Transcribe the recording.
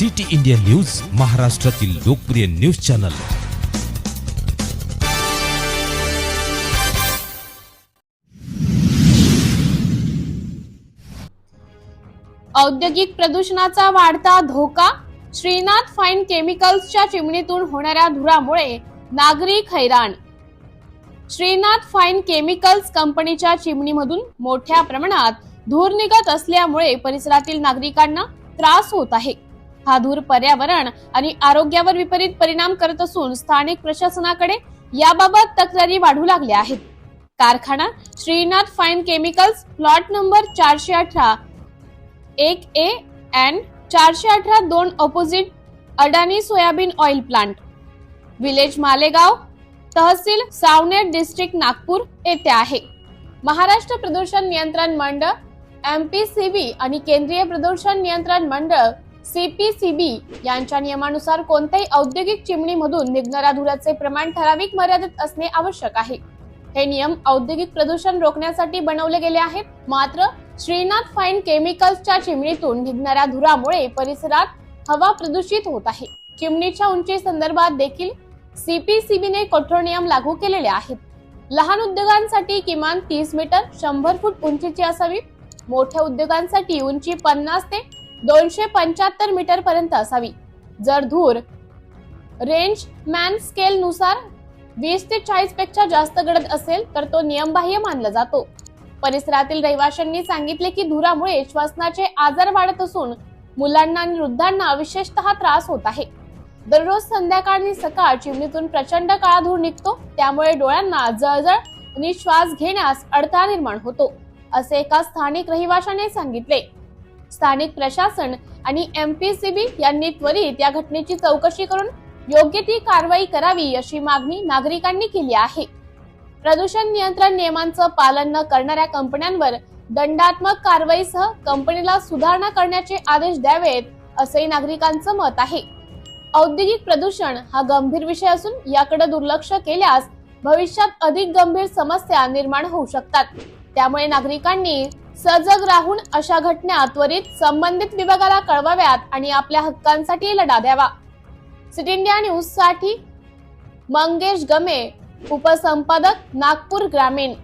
City India news महाराष्ट्रातील लोकप्रिय news channel. औद्योगिक प्रदूषणाचा वाढता धोका श्रीनाथ फाईन केमिकल्सच्या चिमणीतून होणाऱ्या धुरामुळे नागरिक हैराण. श्रीनाथ फाईन केमिकल्स कंपनीच्या चिमणीमधून मोठ्या प्रमाणात धूर निघत असल्यामुळे परिसरातील नागरिकांना त्रास होत आहे. हा धूर पर्यावरण आणि आरोग्यावर विपरीत परिणाम करत असून स्थानिक प्रशासनाकडे याबाबत तक्रारी वाढू लागल्या आहेत. कारखाना Shrinath fine chemicals plot number चारशे अठरा एक ए अँड चारशे अठरा दोन opposite Adani soybean oil plant village Malegaon tehsil Saoner district Nagpur येथे आहे. महाराष्ट्र प्रदूषण नियंत्रण मंडळ एमपीसीबी आणि केंद्रीय प्रदूषण नियंत्रण मंडळ सीपीसीबी यांच्या नियमानुसार कोणत्याही औद्योगिक चिमणीमधून निघणाऱ्या धुराचे प्रमाण ठराविक मर्यादित असणे आवश्यक आहे. हे नियम औद्योगिक प्रदूषण रोखण्यासाठी बनवले गेले आहेत. मात्र श्रीनाथ फाईन केमिकल्सच्या चिमणीतून निघणाऱ्या धुरामुळे परिसरात हवा प्रदूषित होत आहे. चिमणीच्या उंची संदर्भात देखील सीपीसीबीने कठोर नियम लागू केलेले आहेत. लहान उद्योगांसाठी किमान तीस मीटर शंभर फूट उंचीची असावी. मोठ्या उद्योगांसाठी उंची पन्नास ते दोनशे पंच्याहत्तर मीटर पर्यंत असावी. जर धूर रेंज मॅन स्केल नुसार वीस ते चाळीसपेक्षा जास्त गडद असेल तर तो नियमबाह्य मानला जातो. परिसरातील रहिवाशांनी सांगितले की धुरामुळे श्वसनाचे आजार वाढत असून मुलांना आणि वृद्धांना विशेषतः त्रास होत आहे. दररोज संध्याकाळ आणि सकाळ चिमणीतून प्रचंड काळा धूर निघतो त्यामुळे डोळ्यांना जळजळ आणि श्वास घेण्यास अडथळा निर्माण होतो असे एका स्थानिक रहिवाशाने सांगितले. स्थानिक प्रशासन आणि एमपीसीबी यांनी त्वरित या घटनेची चौकशी करून योग्य ती कारवाई करावी अशी मागणी नागरिकांनी केली आहे. प्रदूषण नियंत्रण नियमांचं पालन न करणाऱ्या कंपन्यांवर दंडात्मक कारवाईसह कंपनीला सुधारणा करण्याचे आदेश द्यावेत असंही नागरिकांचं मत आहे. औद्योगिक प्रदूषण हा गंभीर विषय असून याकडे दुर्लक्ष केल्यास भविष्यात अधिक गंभीर समस्या निर्माण होऊ शकतात. त्यामुळे नागरिकांनी सजग राहून अशा घटना त्वरित संबंधित विभागाला कळवाव्यात आणि आपल्या हक्कांसाठी लढा द्यावा. सिटी इंडिया न्यूजसाठी मंगेश गमे उपसंपादक नागपूर ग्रामीण.